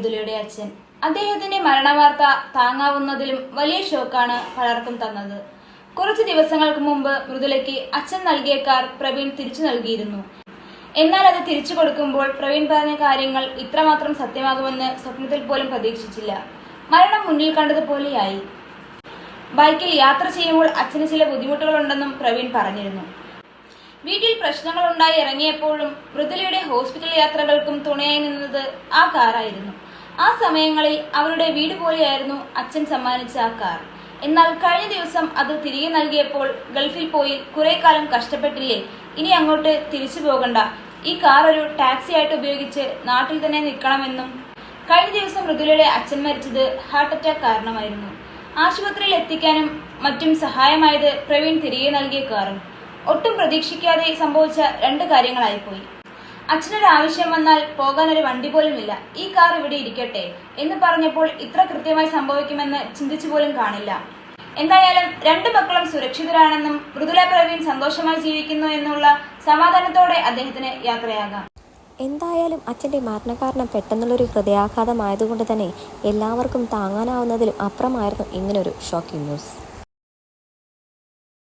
മൃദുലയുടെ അച്ഛൻ. അദ്ദേഹത്തിന്റെ മരണവാർത്ത താങ്ങാവുന്നതിലും വലിയ ഷോക്കാണ് പലർക്കും തന്നത്. കുറച്ച് ദിവസങ്ങൾക്ക് മുമ്പ് മൃദുലയ്ക്ക് അച്ഛൻ നൽകിയ കാർ പ്രവീൺ തിരിച്ചു നൽകിയിരുന്നു. എന്നാൽ അത് തിരിച്ചു കൊടുക്കുമ്പോൾ പ്രവീൺ പറഞ്ഞ കാര്യങ്ങൾ ഇത്രമാത്രം സത്യമാകുമെന്ന് സ്വപ്നത്തിൽ പോലും പ്രതീക്ഷിച്ചില്ല. മരണം മുന്നിൽ കണ്ടതുപോലെയായി. ബൈക്കിൽ യാത്ര ചെയ്യുമ്പോൾ അച്ഛന് ചില ബുദ്ധിമുട്ടുകളുണ്ടെന്നും പ്രവീൺ പറഞ്ഞിരുന്നു. വീട്ടിൽ പ്രശ്നങ്ങളുണ്ടായി ഇറങ്ങിയപ്പോഴും മൃദുലയുടെ ഹോസ്പിറ്റൽ യാത്രകൾക്കും തുണയായി നിന്നത് ആ കാറായിരുന്നു. ആ സമയങ്ങളിൽ അവരുടെ വീട് പോലെയായിരുന്നു അച്ഛൻ സമ്മാനിച്ച ആ കാർ. എന്നാൽ കഴിഞ്ഞ ദിവസം അത് തിരികെ നൽകിയപ്പോൾ ഗൾഫിൽ പോയി കുറെ കാലം കഷ്ടപ്പെട്ടില്ലേ ഇനി അങ്ങോട്ട് തിരിച്ചു പോകണ്ട. ഈ കാർ ഒരു ടാക്സി ആയിട്ട് ഉപയോഗിച്ച് നാട്ടിൽ തന്നെ നിൽക്കണമെന്നും കഴിഞ്ഞ ദിവസം മൃദുലയുടെ അച്ഛൻ മരിച്ചത് ഹാർട്ട് അറ്റാക്ക് കാരണമായിരുന്നു. ആശുപത്രിയിൽ എത്തിക്കാനും മറ്റും സഹായമായത് പ്രവീൺ തിരികെ നൽകിയ കാറും. ഒട്ടും പ്രതീക്ഷിക്കാതെ സംഭവിച്ച രണ്ട് കാര്യങ്ങളായിപ്പോയി. അച്ഛനൊരു ആവശ്യം വന്നാൽ പോകാൻ ഒരു വണ്ടി പോലുമില്ല. ഈ കാർ ഇവിടെ ഇരിക്കട്ടെ എന്ന് പറഞ്ഞപ്പോൾ ഇത്ര കൃത്യമായി സംഭവിക്കുമെന്ന് ചിന്തിച്ചു പോലും കാണില്ല. എന്തായാലും രണ്ടു മക്കളും സുരക്ഷിതരാണെന്നും മൃദുല പ്രവീൺ സന്തോഷമായി ജീവിക്കുന്നു എന്നുള്ള സമാധാനത്തോടെ അദ്ദേഹത്തിന് യാത്രയാകാം. എന്തായാലും അച്ഛന്റെ മരണകാരണം പെട്ടെന്നുള്ളൊരു ഹൃദയാഘാതമായതുകൊണ്ട് തന്നെ എല്ലാവർക്കും താങ്ങാനാവുന്നതിലും അപ്പുറമായിരുന്നു ഇങ്ങനൊരു ഷോക്കിംഗ് ന്യൂസ്